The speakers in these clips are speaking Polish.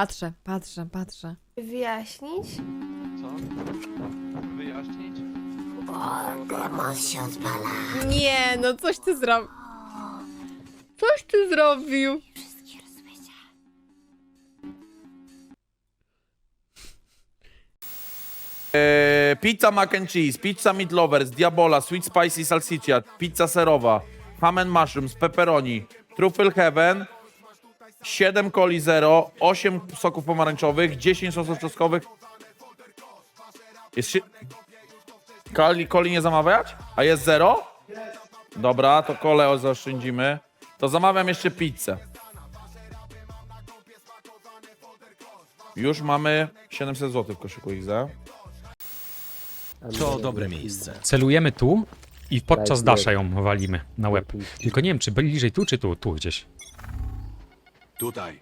Patrzę, patrzę, patrzę. Wyjaśnić? Co? Wyjaśnić? Demon się odpala. Nie, no coś ty zrobił. Coś ty zrobił. Wszystkie. Eee, pizza mac and cheese, pizza meat lovers, diabola, sweet spicy salsiccia, pizza serowa, ham and mushrooms, pepperoni, truffle heaven, 7 coli zero, 8 soków pomarańczowych, 10 sosów czosnkowych. Jest się... Coli, coli nie zamawiać? A jest zero? Dobra, to kole zaoszczędzimy. To zamawiam jeszcze pizzę. Już mamy 700 zł w koszyku za. To dobre miejsce. Celujemy tu i podczas dasza ją walimy na łeb. Tylko nie wiem, czy bliżej tu, czy tu, tu gdzieś. Tutaj.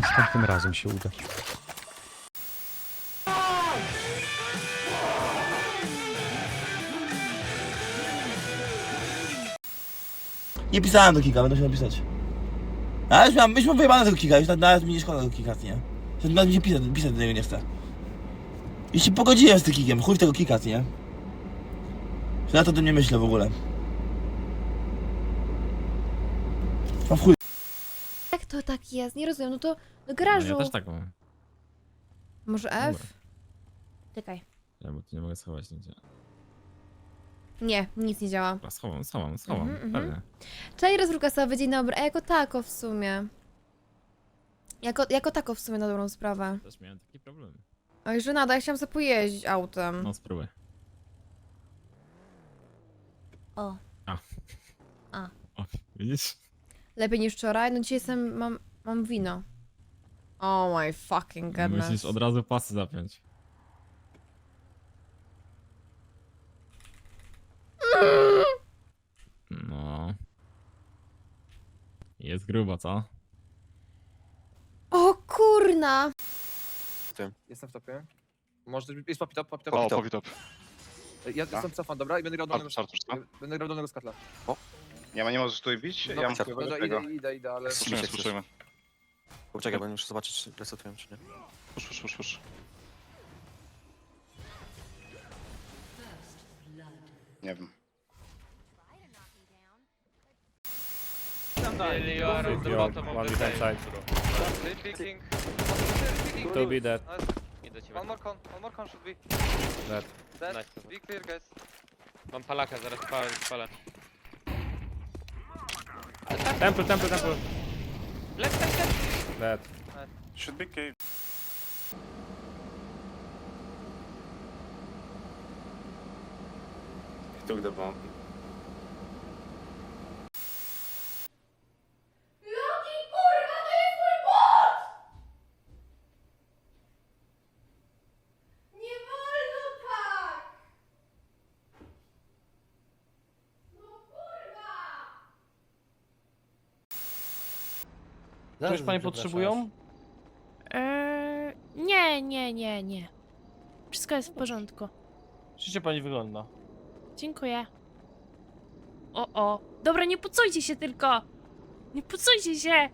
Następnym razem się uda. Nie pisałem do kika, będę się napisać. A już mam, już mam wyjebane tego kika, już na- nawet mi nie szkoda tego kika, nie? Że Nawet mi się pisać, pisać do niego nie chcę. I się pogodziłem z tym kikiem, chuj w tego kika, nie? Że ja to o tym nie myślę w ogóle. Mam w chuj. Jak to tak jest? Nie rozumiem, no to do No, garażu. ja też tak mam. Może F? Czekaj. Ja bo tu nie mogę schować nigdzie. Nie, nic nie działa. Dobra, schowam, schowam, schowam. Mhm, mhm. pewnie. Czaj rozruka sobie dzień dobry, a jako tako w sumie. Jako, jako tako w sumie na dobrą sprawę. Też miałem taki problem. Oj, że nada, ja chciałam sobie pojeździć autem. No spróbuj. O, O, widzisz? Lepiej niż wczoraj. No dzisiaj jestem, mam, mam wino. Oh my fucking goodness. Musisz od razu pasy zapiąć. No. Jest grubo, co? O kurna! Jestem w topie. Może jest papi top, papi top. O, top. Ja jestem cofan, dobra? I będę grał dolnego, Artur, Artur, co? będę grał dolnego skatla. Nie ma, nie możesz tutaj bić? Ja mam wpływ Dobra, do tego. idę, idę, idę, ale... Spuszczujmy, spuszczujmy. Poczekaj, bo muszę zobaczyć, czy resetują, czy nie. Pusz, pusz, pusz, pusz. Nie wiem. To be dead. One more con, one more con should be. Dead. Dead. Be clear, guys. Mam palaka, zaraz palę, palę. Temple, temple, temple. Left, left, left. Dead. Should be cave. He took the bomb. Czegoś pani potrzebują? Eee, nie, nie, nie, nie. Wszystko jest w porządku. Życie pani wygląda. Dziękuję. O, o. Dobra, nie pucujcie się tylko! Nie pucujcie się!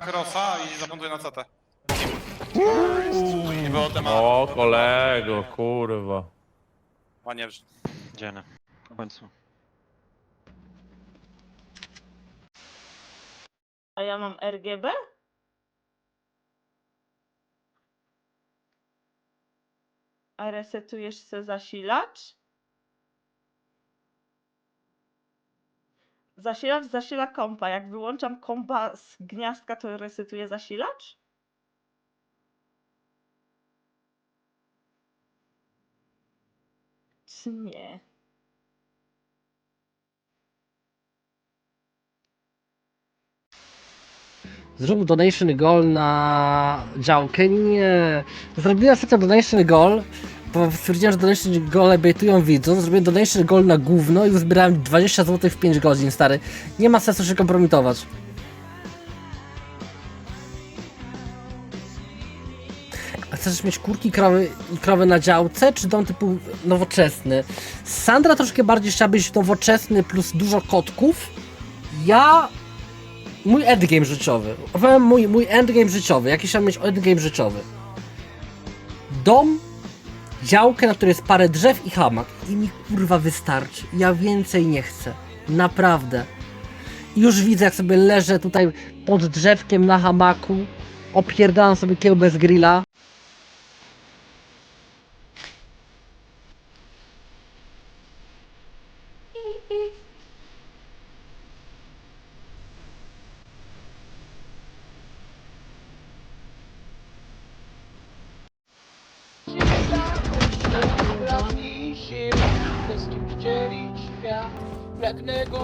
Krosa i zamontuję na CT. O, kolego, kurwa. Panie, Dzień. W końcu. A ja mam RGB? A resetujesz se zasilacz? Zasilacz zasila kompa. Jak wyłączam kompa z gniazdka, to resetuje zasilacz? Czy nie? Zrób donation goal na działkę. Nie. Zrobiłem ostatnio donation goal, bo stwierdziłem, że donation goal baitują widzów. Zrobiłem donation goal na gówno i uzbierałem 20 zł w 5 godzin, stary. Nie ma sensu się kompromitować. Chcesz chcesz mieć kurki krowy, krowy na działce, czy dom typu nowoczesny? Sandra troszkę bardziej chciała być nowoczesny plus dużo kotków. Ja... Mój endgame życiowy. Mój, mój endgame życiowy. Jaki chciałem mieć endgame życiowy? Dom, działkę, na której jest parę drzew i hamak. I mi kurwa wystarczy. Ja więcej nie chcę. Naprawdę. Już widzę, jak sobie leżę tutaj pod drzewkiem na hamaku, opierdalam sobie kiełbę z grilla.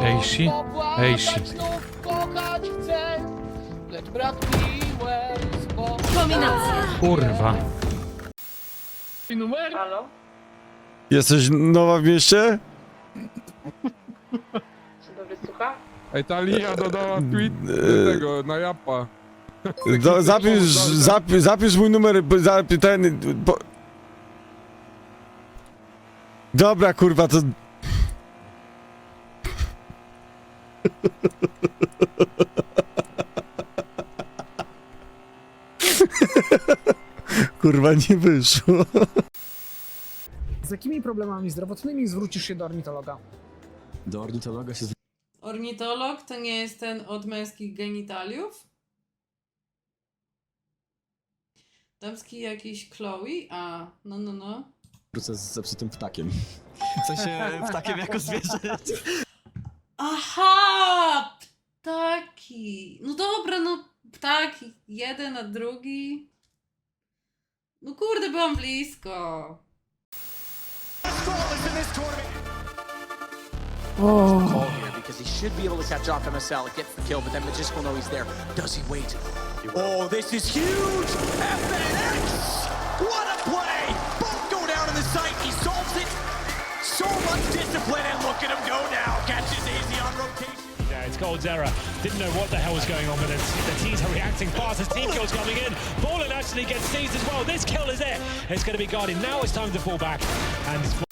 Ejsi? Ejsi. Kurwa. Jesteś nowa w mieście? Ej, ta Lia dodała tweet do tego, na japa. Do, zapisz, zapisz, zapisz mój numer, bo za- ten... Bo... Dobra, kurwa, to... kurwa, nie wyszło. Z jakimi problemami zdrowotnymi zwrócisz się do ornitologa? Do ornitologa się Ornitolog to nie jest ten od męskich genitaliów? Damski jakiś Chloe? A, no, no, no. zwrócę z zepsutym ptakiem. W sensie ptakiem jako zwierzę. Aha! Ptaki. No dobra, no ptak jeden, a drugi. No kurde, byłam blisko. Because he should be able to catch off MSL and get the kill, but then Magist will know he's there. Does he wait? Oh, this is huge! FNX! What a play! Both go down in the site. He solves it. So much discipline, and look at him go now. Catches. Yeah, it's Gold's error. Didn't know what the hell was going on with it. The teams are reacting fast as team kills coming in. Ballin actually gets seized as well. This kill is it. It's going to be guarded. Now it's time to fall back. And it's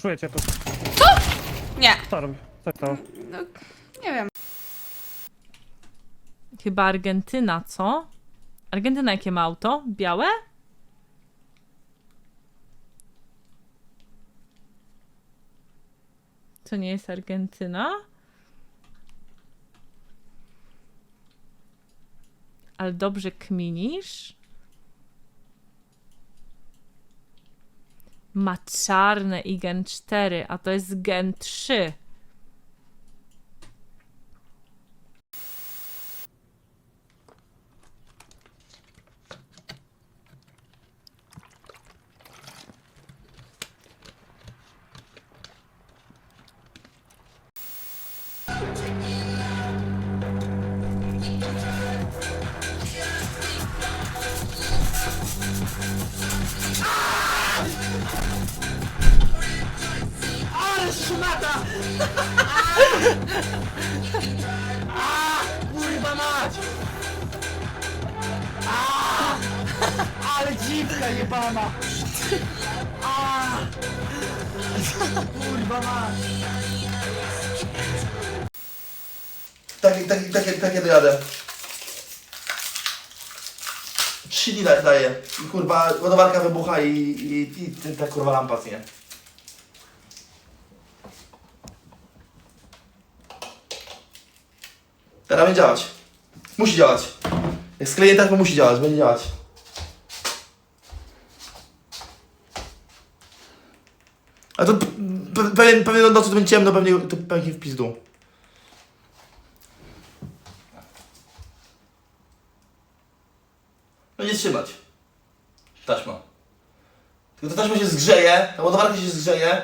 Puszuję cię tu. Nie. Co robi? Co to? No, nie wiem. Chyba Argentyna, co? Argentyna jakie ma auto? Białe? To nie jest Argentyna? Ale dobrze kminisz? Ma czarne i Gen 4, a to jest Gen 3. Takie, takie, takie, takie dojadę. Trzy dni da- daje. I kurwa, ładowarka wybucha i, i, i ta kurwa lampa nie. Teraz będzie działać. Musi działać. Jak skleję tak, to musi działać, będzie działać. A to pewien, pewien nocy to będzie ciemno, pewnie to pewnie w pizdu. Będzie trzymać. Taśma. Tylko ta taśma się zgrzeje, ta ładowarka się zgrzeje.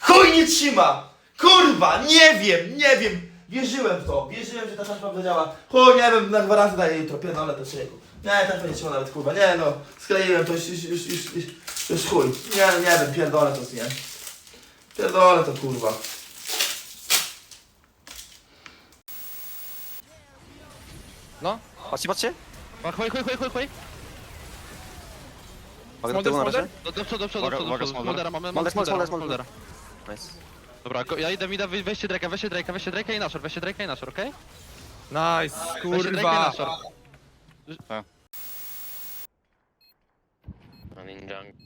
Chuj nie trzyma! Kurwa, nie wiem, nie wiem. Wierzyłem w to, wierzyłem, że ta taśma zadziała. Chuj, nie wiem, na gwarancję daję jutro, pierdolę to człowieku. Nie, tak będzie trzeba nawet kurwa. Nie no, skleiłem to już, już, już, już, już, już chuj. Nie, nie wiem, pierdolę to, nie. Pierdolę to kurwa. No, patrzcie, patrzcie. Chuj, chuj, chuj, chuj, chuj. Mogę do tyłu na razie? Do, do przodu, do przodu, Uwaga, do przodu. uwaga, do przodu. Smolder. Smoldera, mamy Smolder, mamy Smolder, Smolder. Nice. Dobra, ja idę, idę, wy- weźcie Drake'a, weźcie Drake'a, weźcie Drake'a i Nashor, weźcie Drake'a i Nashor, okej? Nice, Weźcie Drake'a i kurwa. Nashor. Running junk.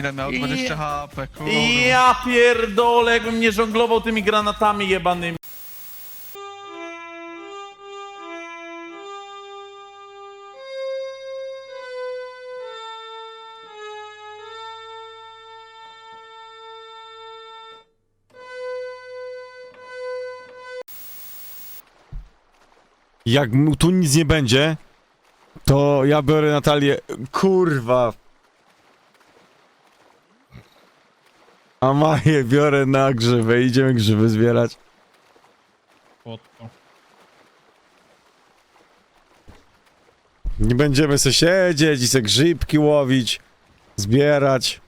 Ile miał? 20 HP, kurwa. Ja pierdolę, jakbym nie żonglował tymi granatami jebanymi. Jak mu tu nic nie będzie, to ja biorę Natalię. Kurwa. A Maję biorę na grzyby. Idziemy grzyby zbierać. Nie będziemy se siedzieć i se grzybki łowić, zbierać.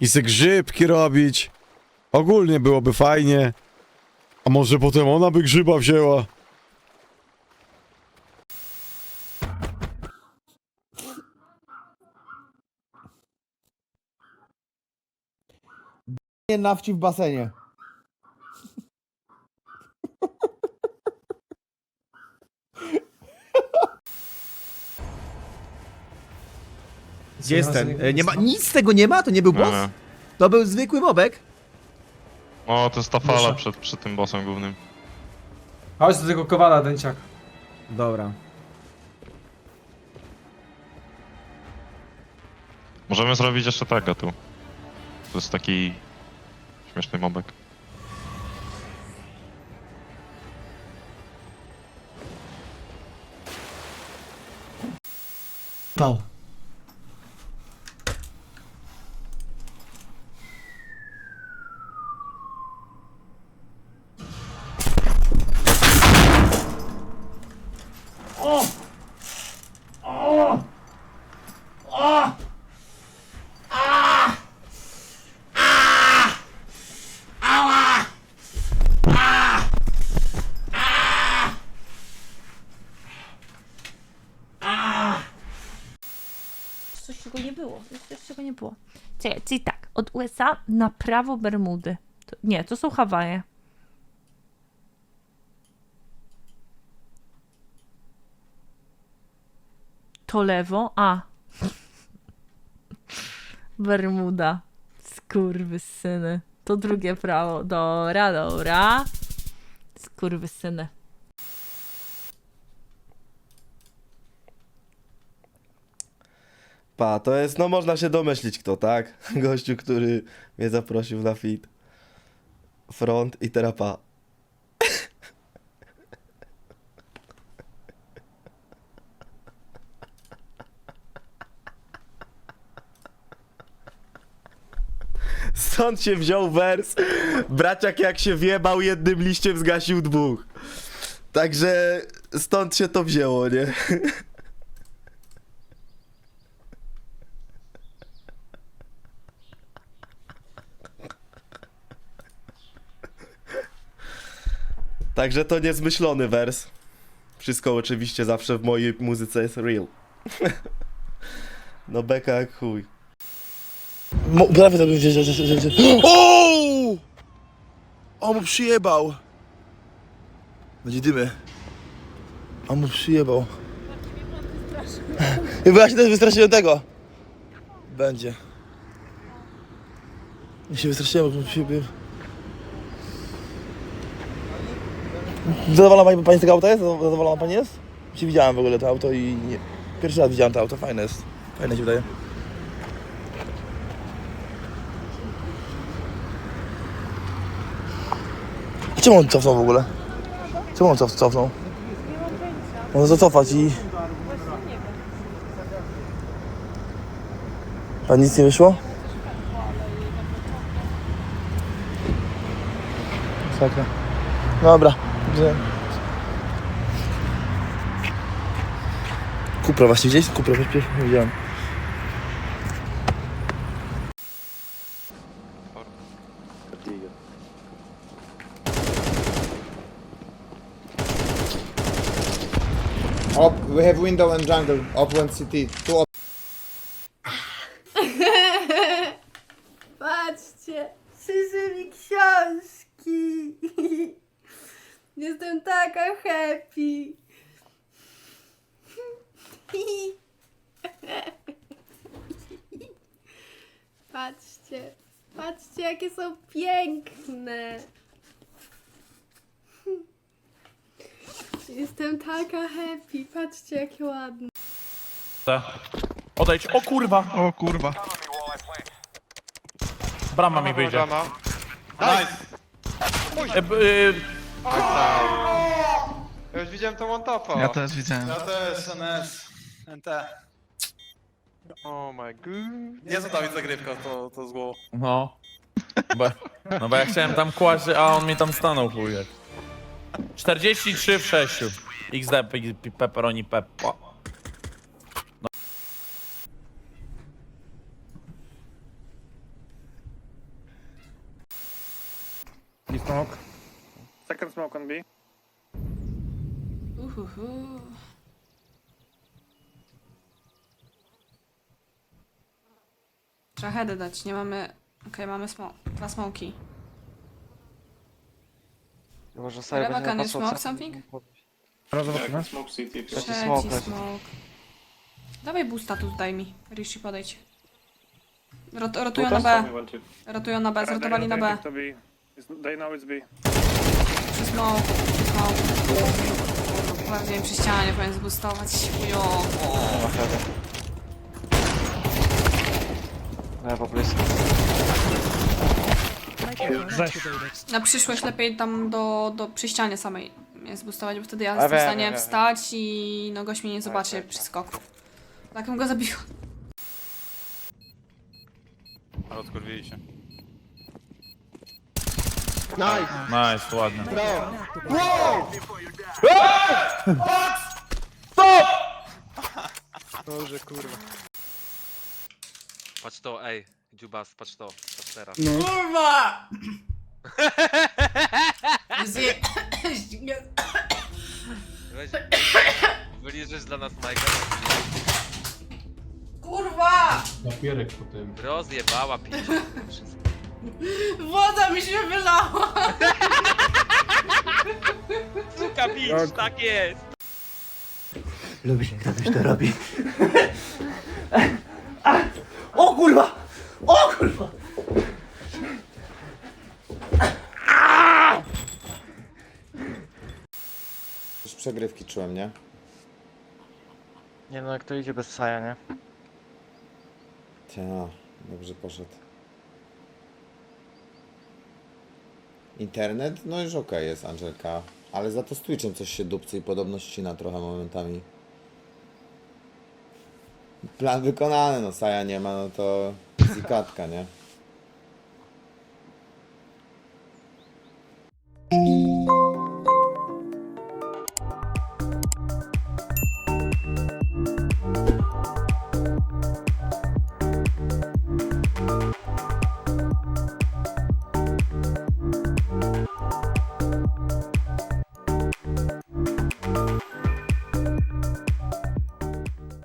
I se grzybki robić. Ogólnie byłoby fajnie. A może potem ona by grzyba wzięła? Nie nawci w basenie. Gdzie jest ten? E, Nie ma, nic z tego nie ma? To nie był boss? To był zwykły mobek? O, to jest ta fala przed, przed tym bossem głównym. Chodź do tego kowala, dęciak. Dobra. Możemy zrobić jeszcze tego tu. To jest taki śmieszny mobek. Pał. Coś czego nie było, jest coś nie było. Czekaj, czyli tak, od USA na prawo Bermudy. To, nie, to są Hawaje. To lewo, a. Bermuda. Skurwysyny. To drugie prawo. Dobra, dobra. Skurwysyny. Pa, to jest, no można się domyślić kto, tak? Gościu, który mnie zaprosił na fit. Front i teraz pa. Stąd się wziął wers. Braciak jak się wjebał jednym liściem zgasił dwóch. Także stąd się to wzięło, nie? Także to niezmyślony wers. Wszystko oczywiście zawsze w mojej muzyce jest real. no beka jak chuj. Prawie to będzie, że, że, że, że... O! On mu przyjebał. Będzie dymy. On mu przyjebał. Bo ja się też wystraszyłem tego. Będzie. Ja się wystraszyłem, bo mu przyjebał. Zadowolona pani, pani z tego auta jest? Zadowolona pani jest? Widziałem w ogóle to auto i nie... pierwszy raz widziałem to auto, fajne jest. Fajne się wydaje. A czemu on cofnął w ogóle? Czemu on cof, cofnął? Może zacofać i... A nic nie wyszło? Sakra. Dobra. Gdzie? Kupra właśnie gdzieś? Kupra przecież nie widziałem. Op, we have window and jungle. Op one CT. Two op. Patrzcie, przyszły mi książki. Jestem taka happy. Patrzcie, patrzcie jakie są piękne. Jestem taka happy, patrzcie jakie ładne. Odejdź. O kurwa! O kurwa. Brama mi wyjdzie. Nice! E, b, y, Ja już widziałem tą on topa. Ja też widziałem. też, NS, NT. Oh my god. Nie zadał mi zagrywka, to, to z głową. no. Bo, no bo ja chciałem tam kłaść, a on mi tam stanął chujek. 43 w 6. XD, pe- pe- pepperoni. smoke. Smoke B. Uhuhu. Trzeba heady dać, nie mamy... Okej, mamy smo dwa smoki. Może can you smoke something? Trzeci smoke. Dawaj boosta tu daj mi. Rishi podejdź. Rot rotują na B. Rotują na B, zrotowali na B. They know it's B. Przy smoke, przy smoke. Bardziej przy ścianie powinien zboostować. Jo. Lewo blisko. Na przyszłość lepiej tam do, do przy ścianie samej mnie zboostować, bo wtedy ja jestem w wiem, stanie wiem, wiem. wstać i no gość mnie nie zobaczy przy skoku. Tak bym go zabiła. Ale odkurwili się. Nice, ładnie. Dobrze, kurwa. Patrz to, ej. Dziubas, patrz to. Patrz teraz. Kurwa! Zje... Weź, wyliżesz dla nas Majka. Kurwa! Napierek potem. Rozjebała picie. Woda mi się wylała! Suka bić, tak jest! Lubię, jak ktoś to robi. O kurwa! O kurwa! Już przegrywki czułem, nie? Nie no, jak to idzie bez saja, nie? Ta, dobrze poszedł. Internet? No już okej jest, Angelka. Ale za to z Twitchem coś się dupcy i podobno ścina trochę momentami. Plan wykonany, no Saja nie ma, no to zikatka, nie?